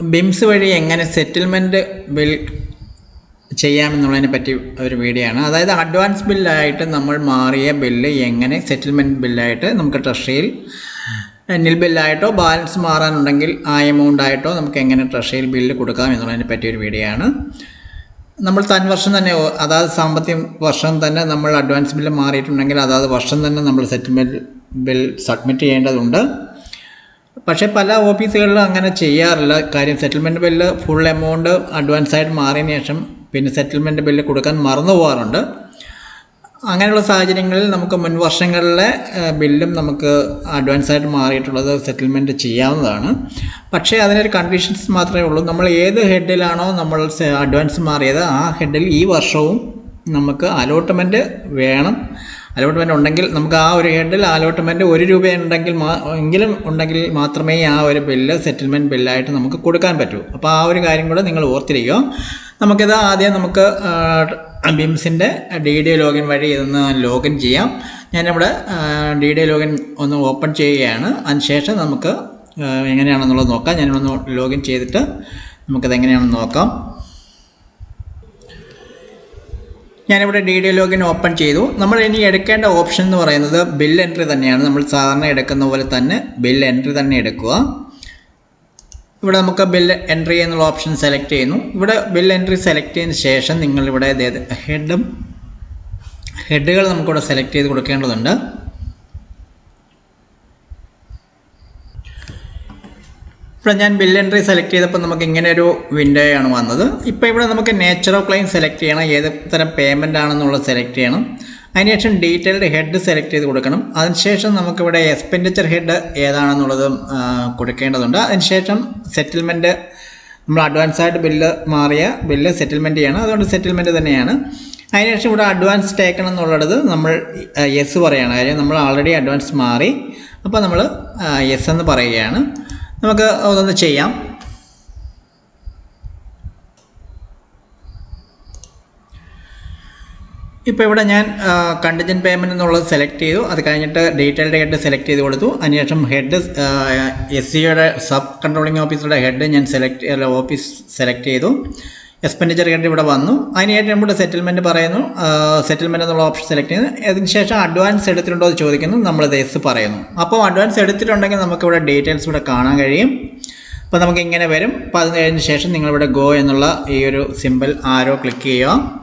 ബിംസ് വഴി എങ്ങനെ settlement bill ചെയ്യാമെന്നുള്ളതിനെ പറ്റി ഒരു വീഡിയോ ആണ്. അതായത് അഡ്വാൻസ് ബില്ലായിട്ട് നമ്മൾ മാറിയ ബില്ല് എങ്ങനെ സെറ്റിൽമെന്റ് ബില്ലായിട്ട് നമുക്ക് ട്രഷറിയിൽ നിൽ ബില്ലായിട്ടോ ബാലൻസ് മാറാനുണ്ടെങ്കിൽ ആ എമൗണ്ട് ആയിട്ടോ നമുക്ക് എങ്ങനെ ട്രഷറിയിൽ ബില്ല് കൊടുക്കാം എന്നുള്ളതിനെ ഒരു വീഡിയോ ആണ്. നമ്മൾ തൻ വർഷം തന്നെ അതായത് സാമ്പത്തിക വർഷം തന്നെ നമ്മൾ അഡ്വാൻസ് ബില്ല് മാറിയിട്ടുണ്ടെങ്കിൽ അതാത് വർഷം തന്നെ നമ്മൾ സെറ്റിൽമെന്റ് ബിൽ സബ്മിറ്റ് ചെയ്യേണ്ടതുണ്ട്. പക്ഷേ പല ഓഫീസുകളിലും അങ്ങനെ ചെയ്യാറില്ല. കാര്യം settlement bill full amount advance ആയിട്ട് മാറിയതിന് ശേഷം പിന്നെ സെറ്റിൽമെന്റ് ബില്ല് കൊടുക്കാൻ മറന്നു പോകാറുണ്ട്. അങ്ങനെയുള്ള സാഹചര്യങ്ങളിൽ നമുക്ക് മുൻ വർഷങ്ങളിലെ ബില്ലും നമുക്ക് അഡ്വാൻസ് ആയിട്ട് മാറിയിട്ടുള്ളത് സെറ്റിൽമെന്റ് ചെയ്യാവുന്നതാണ്. പക്ഷേ അതിനൊരു കണ്ടീഷൻസ് മാത്രമേ ഉള്ളൂ. നമ്മൾ ഏത് ഹെഡിലാണോ നമ്മൾ അഡ്വാൻസ് മാറിയത് ആ ഹെഡിൽ ഈ വർഷവും നമുക്ക് അലോട്ട്മെന്റ് വേണം. അലോട്ട്മെന്റ് ഉണ്ടെങ്കിൽ നമുക്ക് ആ ഒരു ഹെഡിൽ അലോട്ട്മെന്റ് ഒരു രൂപ ഉണ്ടെങ്കിൽ എങ്കിലും ഉണ്ടെങ്കിൽ മാത്രമേ ആ ഒരു ബില്ല് സെറ്റിൽമെന്റ് ബില്ലായിട്ട് നമുക്ക് കൊടുക്കാൻ പറ്റൂ. അപ്പോൾ ആ ഒരു കാര്യം കൂടെ നിങ്ങൾ ഓർത്തിരിക്കുക. നമുക്കിത് ആദ്യം നമുക്ക് ബിംസിന്റെ ഡി ഡി ലോഗിൻ വഴി ഇതൊന്ന് ലോഗിൻ ചെയ്യാം. ഞാനിവിടെ ഡി ഡി ലോഗിൻ ഒന്ന് ഓപ്പൺ ചെയ്യുകയാണ്. അതിനുശേഷം നമുക്ക് എങ്ങനെയാണെന്നുള്ളത് നോക്കാം. ഞാനിവിടെ ലോഗിൻ ചെയ്തിട്ട് നമുക്കത് എങ്ങനെയാണെന്ന് നോക്കാം. ഞാനിവിടെ ഡി ഡി ലോഗിൻ ഓപ്പൺ ചെയ്തു. നമ്മൾ ഇനി എടുക്കേണ്ട ഓപ്ഷൻ എന്ന് പറയുന്നത് ബിൽ എൻട്രി തന്നെയാണ്. നമ്മൾ സാധാരണ എടുക്കുന്ന പോലെ തന്നെ ബിൽ എൻട്രി തന്നെ എടുക്കുക. ഇവിടെ നമുക്ക് ബിൽ എൻട്രി എന്നുള്ള ഓപ്ഷൻ സെലക്ട് ചെയ്യുന്നു. ഇവിടെ ബിൽ എൻട്രി സെലക്ട് ചെയ്തതിന് ശേഷം നിങ്ങളിവിടെ ഹെഡും ഹെഡുകൾ നമുക്കിവിടെ സെലക്ട് ചെയ്ത് കൊടുക്കേണ്ടതുണ്ട്. ഇവിടെ ഞാൻ ബിൽ എൻട്രി സെലക്ട് ചെയ്തപ്പോൾ നമുക്ക് ഇങ്ങനെ ഒരു വിൻഡോയാണ് വന്നത്. ഇപ്പോൾ ഇവിടെ നമുക്ക് നേച്ചർ ഓഫ് ക്ലെയിം സെലക്ട് ചെയ്യണം. ഏത് തരം പേയ്മെന്റ് ആണെന്നുള്ളത് സെലക്ട് ചെയ്യണം. അതിനുശേഷം ഡീറ്റെയിൽഡ് ഹെഡ് സെലക്ട് ചെയ്ത് കൊടുക്കണം. അതിനുശേഷം നമുക്കിവിടെ എക്സ്പെൻഡിച്ചർ ഹെഡ് ഏതാണെന്നുള്ളത് കൊടുക്കേണ്ടതുണ്ട്. അതിനുശേഷം സെറ്റിൽമെന്റ് നമ്മൾ അഡ്വാൻസ് ആയിട്ട് ബില്ല് മാറിയ ബില്ല് സെറ്റിൽമെന്റ് ചെയ്യണം. അതുകൊണ്ട് സെറ്റിൽമെന്റ് തന്നെയാണ്. അതിനുശേഷം ഇവിടെ അഡ്വാൻസ് ടേക്കണം എന്നുള്ളത് നമ്മൾ യെസ് പറയുകയാണ് കാര്യം നമ്മൾ ഓൾറെഡി അഡ്വാൻസ് മാറി. അപ്പോൾ നമ്മൾ യെസ് എന്ന് പറയുകയാണ്. നമുക്ക് അതൊന്ന് ചെയ്യാം. ഇപ്പോൾ ഇവിടെ ഞാൻ കണ്ടിജൻ പേയ്മെന്റ് എന്നുള്ളത് സെലക്ട് ചെയ്തു. അത് കഴിഞ്ഞിട്ട് ഡീറ്റെയിൽഡ് ആയിട്ട് സെലക്ട് ചെയ്ത് കൊടുത്തു. അതിനുശേഷം ഹെഡ് എസ് സിയുടെ സബ് കൺട്രോളിംഗ് ഓഫീസറുടെ ഹെഡ് ഞാൻ സെലക്ട് ഓഫീസ് സെലക്ട് ചെയ്തു. എക്സ്പെൻഡിച്ചർ ഹെഡ് ഇവിടെ വന്നു. അതിനായിട്ട് നമ്മുടെ സെറ്റിൽമെന്റ് പറയുന്നു. സെറ്റിൽമെന്റ് എന്നുള്ള ഓപ്ഷൻ സെലക്ട് ചെയ്യുന്നു. അതിനുശേഷം അഡ്വാൻസ് എടുത്തിട്ടുണ്ടോ എന്ന് ചോദിക്കുന്നു. നമ്മൾ എസ് പറയുന്നു. അപ്പോൾ അഡ്വാൻസ് എടുത്തിട്ടുണ്ടെങ്കിൽ നമുക്കിവിടെ ഡീറ്റെയിൽസ് ഇവിടെ കാണാൻ കഴിയും. അപ്പോൾ നമുക്ക് ഇങ്ങനെ വരും. അപ്പോൾ അത് കഴിഞ്ഞ ശേഷം നിങ്ങളിവിടെ ഗോ എന്നുള്ള ഈ ഒരു സിമ്പിൾ ആരോ ക്ലിക്ക് ചെയ്യുക.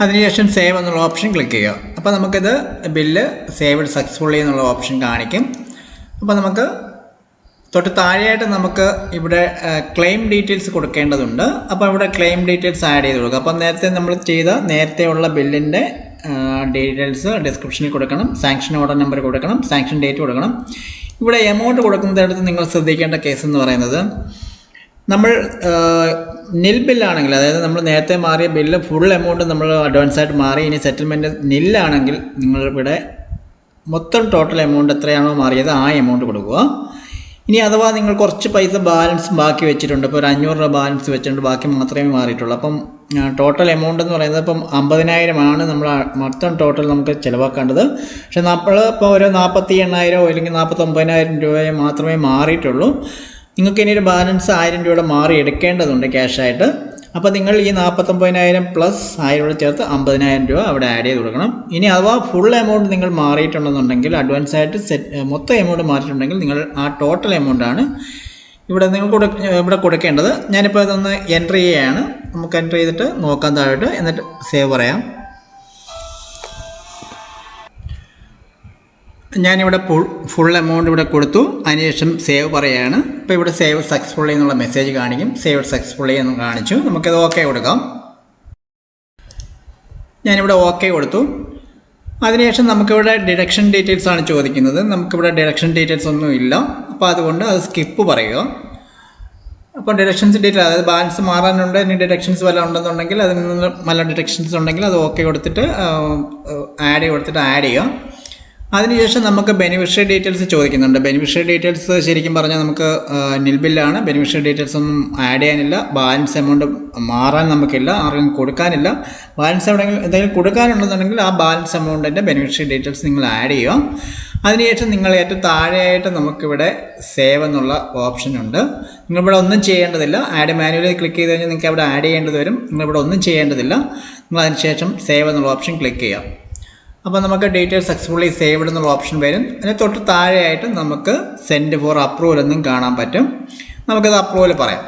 അതിനുശേഷം സേവ് എന്നുള്ള ഓപ്ഷൻ ക്ലിക്ക് ചെയ്യുക. അപ്പോൾ നമുക്കിത് ബില്ല് സേവ്ഡ് സക്സസ്ഫുള്ളി എന്നുള്ള ഓപ്ഷൻ കാണിക്കും. അപ്പോൾ നമുക്ക് തൊട്ട് താഴെയായിട്ട് നമുക്ക് ഇവിടെ ക്ലെയിം ഡീറ്റെയിൽസ് കൊടുക്കേണ്ടതുണ്ട്. അപ്പോൾ ഇവിടെ ക്ലെയിം ഡീറ്റെയിൽസ് ആഡ് ചെയ്ത് കൊടുക്കുക അപ്പോൾ നേരത്തെ നമ്മൾ ചെയ്ത നേരത്തെയുള്ള ബില്ലിന്റെ ഡീറ്റെയിൽസ് ഡിസ്ക്രിപ്ഷനിൽ കൊടുക്കണം. സാങ്ഷൻ ഓർഡർ നമ്പർ കൊടുക്കണം. സാങ്ഷൻ ഡേറ്റ് കൊടുക്കണം. ഇവിടെ എമൗണ്ട് കൊടുക്കുന്നിടത്ത് നിങ്ങൾ ശ്രദ്ധിക്കേണ്ട കേസ് എന്ന് പറയുന്നത് നമ്മൾ നിൽ ബില്ലാണെങ്കിൽ അതായത് നമ്മൾ നേരത്തെ മാറിയ ബില്ല് ഫുൾ എമൗണ്ട് നമ്മൾ അഡ്വാൻസ് ആയിട്ട് മാറി ഇനി സെറ്റിൽമെന്റ് നില്ലാണെങ്കിൽ നിങ്ങൾ ഇവിടെ മൊത്തം ടോട്ടൽ എമൗണ്ട് എത്രയാണോ മാറിയത് ആ എമൗണ്ട് കൊടുക്കുക. ഇനി അഥവാ നിങ്ങൾ കുറച്ച് പൈസ ബാലൻസ് ബാക്കി വെച്ചിട്ടുണ്ട് ഇപ്പോൾ ഒരു അഞ്ഞൂറ് രൂപ ബാലൻസ് വെച്ചിട്ടുണ്ട് ബാക്കി മാത്രമേ മാറിയിട്ടുള്ളൂ. അപ്പം ടോട്ടൽ എമൗണ്ട് എന്ന് പറയുന്നത് ഇപ്പം അമ്പതിനായിരമാണ് നമ്മൾ മൊത്തം ടോട്ടൽ നമുക്ക് ചിലവാക്കേണ്ടത്. പക്ഷേ നമ്മൾ ഇപ്പോൾ ഒരു നാൽപ്പത്തി എണ്ണായിരമോ അല്ലെങ്കിൽ നാൽപ്പത്തൊമ്പതിനായിരം രൂപയെ മാത്രമേ മാറിയിട്ടുള്ളൂ. നിങ്ങൾക്ക് ഇനി ഒരു ബാലൻസ് ആയിരം രൂപയുടെ മാറി എടുക്കേണ്ടതുണ്ട് ക്യാഷായിട്ട് അപ്പോൾ നിങ്ങൾ ഈ നാൽപ്പത്തൊമ്പതിനായിരം പ്ലസ് ആയിരം ചേർത്ത് അമ്പതിനായിരം രൂപ അവിടെ ആഡ് ചെയ്ത് കൊടുക്കണം. ഇനി അഥവാ ഫുൾ എമൗണ്ട് നിങ്ങൾ മാറിയിട്ടുണ്ടെന്നുണ്ടെങ്കിൽ അഡ്വാൻസ് ആയിട്ട് സെറ്റ് മൊത്തം എമൗണ്ട് മാറിയിട്ടുണ്ടെങ്കിൽ നിങ്ങൾ ആ ടോട്ടൽ എമൗണ്ടാണ് ഇവിടെ നിങ്ങൾ കൊടു ഇവിടെ കൊടുക്കേണ്ടത്. ഞാനിപ്പോൾ അതൊന്ന് എൻട്രി ചെയ്യുകയാണ് നമുക്ക് എൻട്രി ചെയ്തിട്ട് നോക്കാൻ താഴോട്ട്. എന്നിട്ട് സേവ് പറയാം. ഞാനിവിടെ ഫുൾ ഫുൾ എമൗണ്ട് ഇവിടെ കൊടുത്തു. അതിനുശേഷം സേവ് പറയുകയാണ് ഇപ്പോൾ ഇവിടെ സേവ് സക്സസ്ഫുള്ളി എന്നുള്ള മെസ്സേജ് കാണിക്കും. സേവ് സക്സസ്ഫുള്ളി എന്ന് കാണിച്ചു. നമുക്കത് ഓക്കെ കൊടുക്കാം. ഞാനിവിടെ ഓക്കെ കൊടുത്തു. അതിനുശേഷം നമുക്കിവിടെ ഡിഡക്ഷൻ ഡീറ്റെയിൽസ് ആണ് ചോദിക്കുന്നത്. നമുക്കിവിടെ ഡിഡക്ഷൻ ഡീറ്റെയിൽസ് ഒന്നും ഇല്ല. അപ്പോൾ അതുകൊണ്ട് അത് സ്കിപ്പ് പറയുക. അപ്പോൾ ഡിഡക്ഷൻസ് ഡീറ്റെയിൽ അതായത് ബാലൻസ് മാറാനുണ്ട് ഇനി ഡിഡക്ഷൻസ് വല്ല ഉണ്ടെന്നുണ്ടെങ്കിൽ അതിൽ നിന്ന് വല്ല ഡിഡക്ഷൻസ് ഉണ്ടെങ്കിൽ അത് ഓക്കെ കൊടുത്തിട്ട് ആഡ് കൊടുത്തിട്ട് ആഡ് ചെയ്യുക. അതിനുശേഷം നമുക്ക് ബെനിഫിഷ്യറി ഡീറ്റെയിൽസ് ചോദിക്കുന്നുണ്ട്. ബെനിഫിഷ്യറി ഡീറ്റെയിൽസ് ശരിക്കും പറഞ്ഞാൽ നമുക്ക് നിൽ ബില്ലാണ് ബെനിഫിഷ്യറി ഡീറ്റെയിൽസ് ഒന്നും ആഡ് ചെയ്യാനില്ല. ബാലൻസ് എമൗണ്ട് മാറാൻ നമുക്കില്ല. ആർക്കും കൊടുക്കാനില്ല. ബാലൻസ് എവിടെയെങ്കിലും എന്തെങ്കിലും കൊടുക്കാനുണ്ടെന്നുണ്ടെങ്കിൽ ആ ബാലൻസ് എമൗണ്ടിന്റെ ബെനിഫിഷ്യറി ഡീറ്റെയിൽസ് നിങ്ങൾ ആഡ് ചെയ്യുക. അതിനുശേഷം നിങ്ങൾ ഏറ്റവും താഴെയായിട്ട് നമുക്കിവിടെ സേവ് എന്നുള്ള ഓപ്ഷൻ ഉണ്ട്. നിങ്ങളിവിടെ ഒന്നും ചെയ്യേണ്ടതില്ല. ആഡ് മാനുവലി ക്ലിക്ക് ചെയ്ത് കഴിഞ്ഞാൽ നിങ്ങൾക്ക് അവിടെ ആഡ് ചെയ്യേണ്ടത് വരും. നിങ്ങളിവിടെ ഒന്നും ചെയ്യേണ്ടതില്ല. നിങ്ങൾ അതിനുശേഷം സേവ് എന്നുള്ള ഓപ്ഷൻ ക്ലിക്ക് ചെയ്യാം അപ്പോൾ നമുക്ക് ഡീറ്റെയിൽസ് സക്സസ്ഫുള്ളി സേവ്ഡ് എന്നുള്ള ഓപ്ഷൻ വരും. അതിന് തൊട്ട് താഴെയായിട്ട് നമുക്ക് സെൻഡ് ഫോർ അപ്രൂവൽ എന്നും കാണാൻ പറ്റും. നമുക്കത് അപ്രൂവൽ പറയാം.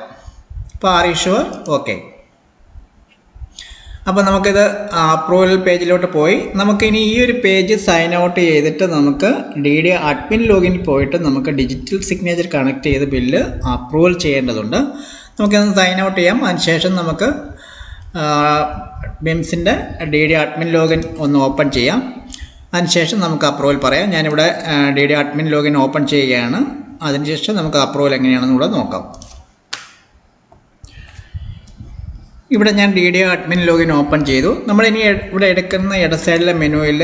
അപ്പോൾ ആർ ഷുവർ ഓക്കെ അപ്പോൾ നമുക്കിത് അപ്രൂവൽ പേജിലോട്ട് പോയി. നമുക്കിനി ഈ ഒരു പേജ് സൈൻ ഔട്ട് ചെയ്തിട്ട് നമുക്ക് ഡി ഡി അഡ്മിൻ ലോഗിൻ പോയിട്ട് നമുക്ക് ഡിജിറ്റൽ സിഗ്നേച്ചർ കണക്ട് ചെയ്ത് ബില്ല് അപ്രൂവൽ ചെയ്യേണ്ടതുണ്ട്. നമുക്കിത് സൈൻ ഔട്ട് ചെയ്യാം. അതിനുശേഷം നമുക്ക് ബിംസിന്റെ ഡി ഡി അഡ്മിൻ ലോഗിൻ ഒന്ന് ഓപ്പൺ ചെയ്യാം. അതിനുശേഷം നമുക്ക് അപ്രൂവൽ പറയാം. ഞാനിവിടെ D D admin login open ചെയ്യുകയാണ്. അതിനുശേഷം നമുക്ക് അപ്രൂവൽ എങ്ങനെയാണെന്ന് കൂടെ നോക്കാം. ഇവിടെ ഞാൻ D D admin login open ചെയ്തു. നമ്മളിനി ഇവിടെ എടുക്കുന്ന ഇട സൈഡിലെ മെനുവിൽ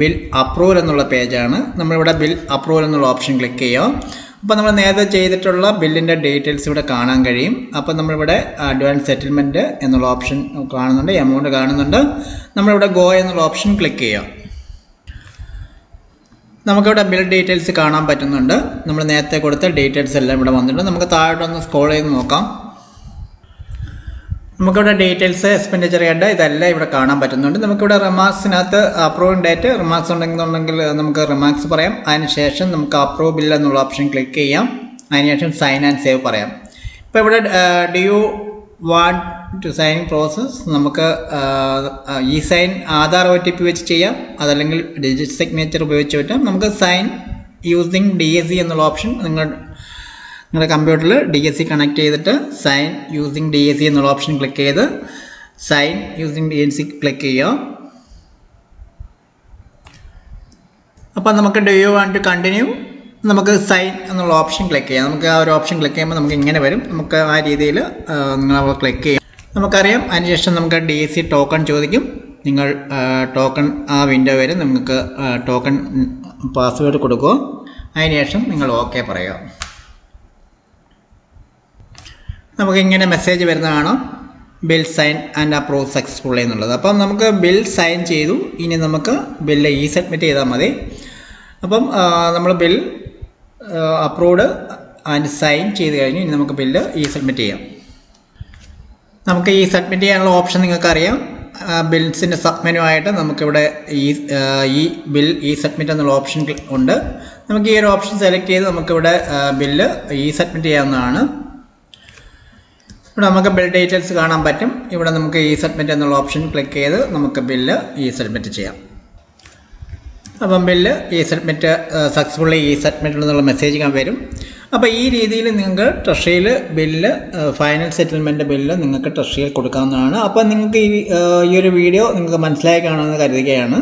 ബിൽ അപ്രൂവൽ എന്നുള്ള പേജാണ്. നമ്മളിവിടെ ബിൽ അപ്രൂവൽ എന്നുള്ള ഓപ്ഷൻ ക്ലിക്ക് ചെയ്യുക അപ്പോൾ നമ്മൾ നേരത്തെ ചെയ്തിട്ടുള്ള ബില്ലിന്റെ ഡീറ്റെയിൽസ് ഇവിടെ കാണാൻ കഴിയും. അപ്പോൾ നമ്മളിവിടെ അഡ്വാൻസ് സെറ്റിൽമെന്റ് എന്നുള്ള ഓപ്ഷൻ കാണുന്നുണ്ട് എമൗണ്ട് കാണുന്നുണ്ട്. നമ്മളിവിടെ ഗോ എന്നുള്ള ഓപ്ഷൻ ക്ലിക്ക് ചെയ്യാം നമുക്കിവിടെ ബിൽ ഡീറ്റെയിൽസ് കാണാൻ പറ്റുന്നുണ്ട്. നമ്മൾ നേരത്തെ കൊടുത്ത ഡീറ്റെയിൽസ് എല്ലാം ഇവിടെ വന്നിട്ടുണ്ട്. നമുക്ക് താഴോട്ടൊന്ന് സ്ക്രോൾ ചെയ്ത് നോക്കാം. നമുക്കിവിടെ ഡീറ്റെയിൽസ് എക്സ്പെൻഡിച്ചർ ചെയ്യേണ്ട ഇതെല്ലാം ഇവിടെ കാണാൻ പറ്റുന്നുണ്ട്. നമുക്കിവിടെ റിമാർക്സിനകത്ത് അപ്രൂവിംഗ് ഡേറ്റ് റിമാർക്സ് ഉണ്ടെന്നുണ്ടെങ്കിൽ നമുക്ക് റിമാർക്സ് പറയാം. അതിനുശേഷം നമുക്ക് അപ്രൂവ് ബില്ല് എന്നുള്ള ഓപ്ഷൻ ക്ലിക്ക് ചെയ്യാം. അതിനുശേഷം സൈൻ ആൻഡ് സേവ് പറയാം. ഇപ്പോൾ ഇവിടെ do you want to sign process നമുക്ക് ഈ sign Aadhaar O T P വെച്ച് ചെയ്യാം. അതല്ലെങ്കിൽ ഡിജിറ്റ് സിഗ്നേച്ചർ ഉപയോഗിച്ച് പറ്റാം. നമുക്ക് sign using D S C എന്നുള്ള ഓപ്ഷൻ നിങ്ങൾ നിങ്ങളുടെ കമ്പ്യൂട്ടറിൽ ഡി എസ് സി കണക്ട് ചെയ്തിട്ട് sign using D S C എന്നുള്ള ഓപ്ഷൻ ക്ലിക്ക് ചെയ്ത് sign using D S C click ചെയ്യുക. അപ്പോൾ നമുക്ക് do you want to continue നമുക്ക് സൈൻ എന്നുള്ള ഓപ്ഷൻ ക്ലിക്ക് ചെയ്യാം. നമുക്ക് ആ ഒരു ഓപ്ഷൻ ക്ലിക്ക് ചെയ്യുമ്പോൾ നമുക്ക് ഇങ്ങനെ വരും. നമുക്ക് ആ രീതിയിൽ നിങ്ങൾ ക്ലിക്ക് ചെയ്യാം നമുക്കറിയാം അതിനുശേഷം നമുക്ക് ഡി എസ് സി ടോക്കൺ ചോദിക്കും. നിങ്ങൾ ടോക്കൺ ആ വിൻഡോ വരെ നിങ്ങൾക്ക് ടോക്കൺ പാസ്വേഡ് കൊടുക്കുക. അതിനുശേഷം നിങ്ങൾ ഓക്കെ പറയുക. നമുക്ക് ഇങ്ങനെ മെസ്സേജ് വരുന്നതാണ്? Bill sign and approve successful എന്നുള്ളത്. അപ്പം നമുക്ക് ബിൽ സൈൻ ചെയ്തു. ഇനി നമുക്ക് ബില്ല് ഈ സബ്മിറ്റ് ചെയ്താൽ മതി. അപ്പം നമ്മൾ ബിൽ അപ്രൂവ്ഡ് ആൻഡ് സൈൻ ചെയ്ത് കഴിഞ്ഞ്. ഇനി നമുക്ക് ബില്ല് ഈ സബ്മിറ്റ് ചെയ്യാം. നമുക്ക് ഈ സബ്മിറ്റ് ചെയ്യാനുള്ള ഓപ്ഷൻ നിങ്ങൾക്കറിയാം. ബിൽസിന്റെ സബ്മെനു ആയിട്ട് നമുക്കിവിടെ ഈ ഇ ഈ ബിൽ ഈ സബ്മിറ്റ് എന്നുള്ള ഓപ്ഷൻ ഉണ്ട്. നമുക്ക് ഈ ഒരു ഓപ്ഷൻ സെലക്ട് ചെയ്ത് നമുക്കിവിടെ ബില്ല് ഈ സബ്മിറ്റ് ചെയ്യാവുന്നതാണ്. ഇവിടെ നമുക്ക് ബിൽ ഡീറ്റെയിൽസ് കാണാൻ പറ്റും. ഇവിടെ നമുക്ക് ഈ സബ്മിറ്റ് എന്നുള്ള ഓപ്ഷൻ ക്ലിക്ക് ചെയ്ത് നമുക്ക് ബില്ല് ഈ സബ്മിറ്റ് ചെയ്യാം. അപ്പം ബില്ല് ഈ സബ്മിറ്റ് സക്സസ്ഫുള്ളി ഈ സബ്മിറ്റ് എന്നുള്ള മെസ്സേജ് വരും. അപ്പോൾ ഈ രീതിയിൽ നിങ്ങൾക്ക് ട്രഷറിയിൽ ബില്ല് ഫൈനൽ സെറ്റിൽമെന്റ് ബില്ല് നിങ്ങൾക്ക് ട്രഷറിയിൽ കൊടുക്കാവുന്നതാണ്. അപ്പോൾ നിങ്ങൾക്ക് ഈ ഈ ഒരു വീഡിയോ നിങ്ങൾക്ക് മനസ്സിലായി കാണുമെന്ന് കരുതുകയാണ്.